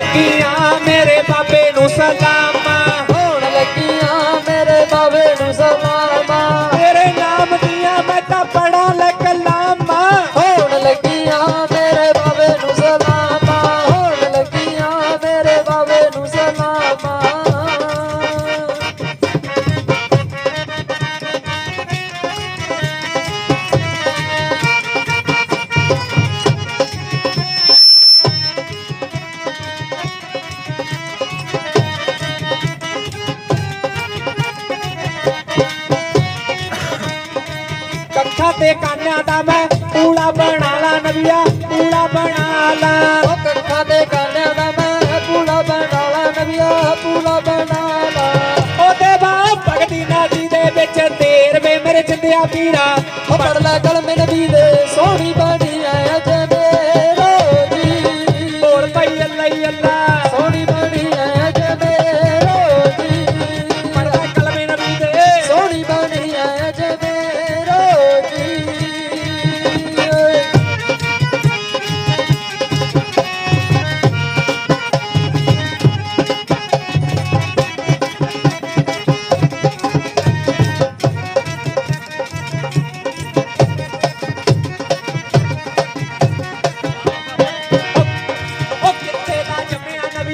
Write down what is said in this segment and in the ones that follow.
ਕੀਆਂ ਮੇਰੇ ਬਾਬੇ ਨੂੰ ਸਲਾਮਾਂ। ਹੋਣ ਲੱਗੀਆਂ ਮੇਰੇ ਬਾਬੇ ਨੂੰ ਸਲਾਮਾਂ। ਕੱਖਾਂ ਤੇ ਕਾਨਿਆਂ ਦਾ ਮੈਂ ਪੂੜਾ ਬਣਾ ਲਾ ਨਬੀਆ ਪੂੜਾ ਬਣਾ ਲਾ। ਉਹ ਕੱਖਾਂ ਦੇ ਕਾਨਿਆਂ ਦਾ ਮੈਂ ਪੂਲਾ ਬਣਾ ਲਾ ਨਬੀਆ ਪੂਲਾ ਬਣਾ ਲਾ। ਉਹਦੇ ਬਾਪ ਭਗਤੀ ਨਾਦੀ ਦੇ ਵਿੱਚ ਤੇਰ ਵੇ ਮੇਰੇ ਜਿੰਦਿਆ ਪੀਰਾ। ਉਹ ਪੜ ਲੈ ਕਲਮੇ ਨਬੀ ਦੇ।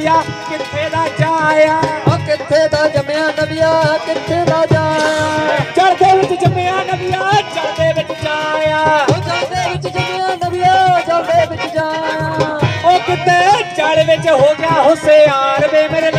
ਨਬੀਆ ਕਿੱਥੇ ਦਾ ਜਾਇਆ? ਉਹ ਕਿੱਥੇ ਦਾ ਜੰਮਿਆ ਨਬੀਆ ਕਿੱਥੇ ਦਾ ਜਾਇਆ? ਚੜਦੇ ਵਿੱਚ ਜੰਮਿਆ ਨਬੀਆ ਚੜਦੇ ਵਿੱਚ ਜਾਇਆ। ਉਹ ਜਾਂਦੇ ਵਿੱਚ ਜੰਮਿਆ ਨਬੀਆ ਜਾਂਦੇ ਵਿੱਚ ਜਾਇਆ। ਉਹ ਕਿਤੇ ਚੜ ਵਿੱਚ ਹੋ ਗਿਆ ਹੁਸਿਆਰ ਵੇ ਮੇਰੇ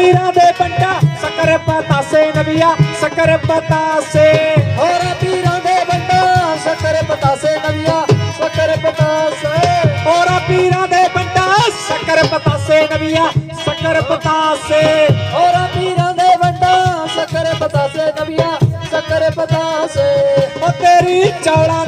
ਪੀਰਾਂ ਦੇ ਬੰਡਾ ਸਕਰ ਪਤਾਸੇ ਨਬੀਆ ਸਕਰ ਪਤਾਸੇ। ਹੋਰ ਪੀਰਾਂ ਦੇ ਬੰਦਾ ਸ਼ਕਰ ਪਤਾਸੇ ਨਵੀਆ ਸ਼ਕਰ ਪਤਾਸੇ। ਹੋਰ ਪੀਰਾਂ ਦੇ ਬੰਡਾ ਸਕਰ ਪਤਾਸੇ ਨਬੀਆ ਸਕਰ ਪਤਾਸੇ। ਹੋਰ ਪੀਰਾਂ ਦੇ ਬੰਦਾ ਸ਼ਕਰ ਪਤਾਸੇ ਨਵੀਆ ਸ਼ਕਰ ਪਤਾਸੇ। ਉਹ ਤੇਰੀ ਚੌਲਾਂ